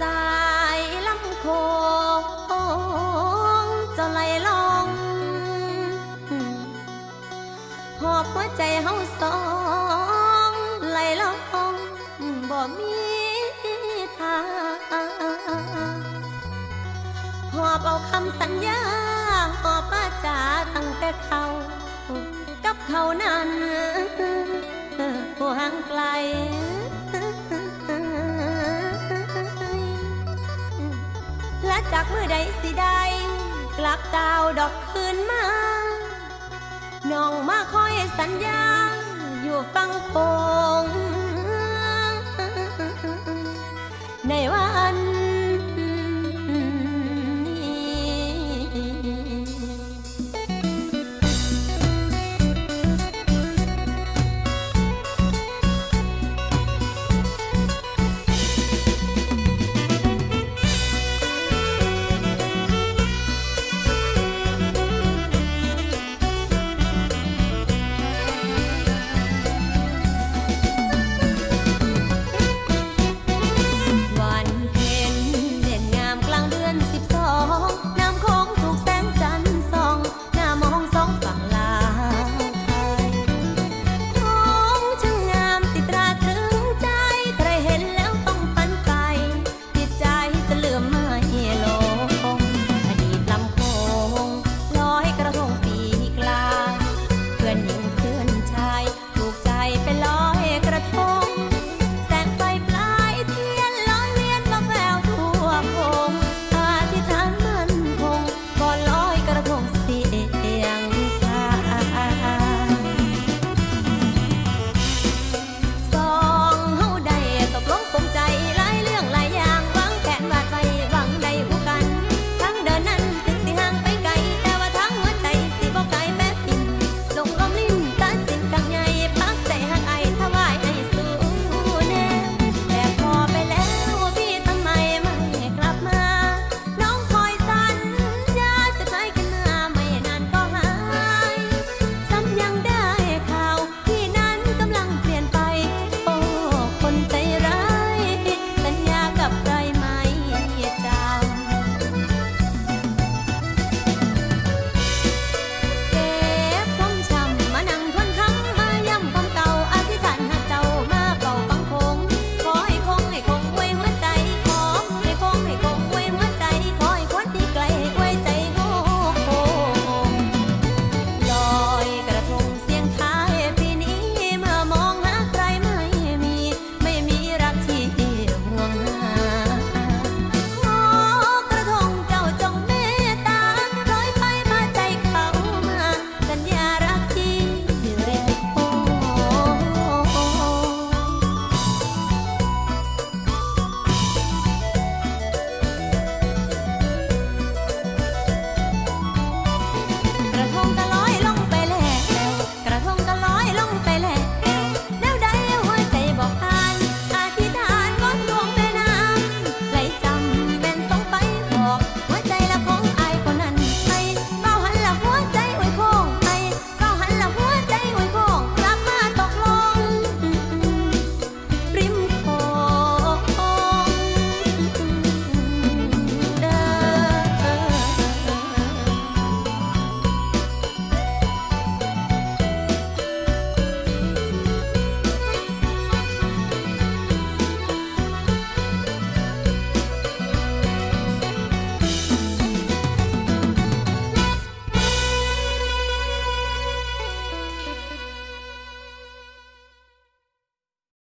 สายลำโคงจะไหลลงหอบหัวใจเฮาสองไหลลงบ่มีทางหอบเอาคำสัญญาหอบมาจาตั้งแต่เขากับเขาหน้า จากเมื่อใดสิได้ กลับดาวดอกคืนมาน้องมาคอยสัญญา อยู่ฟังคง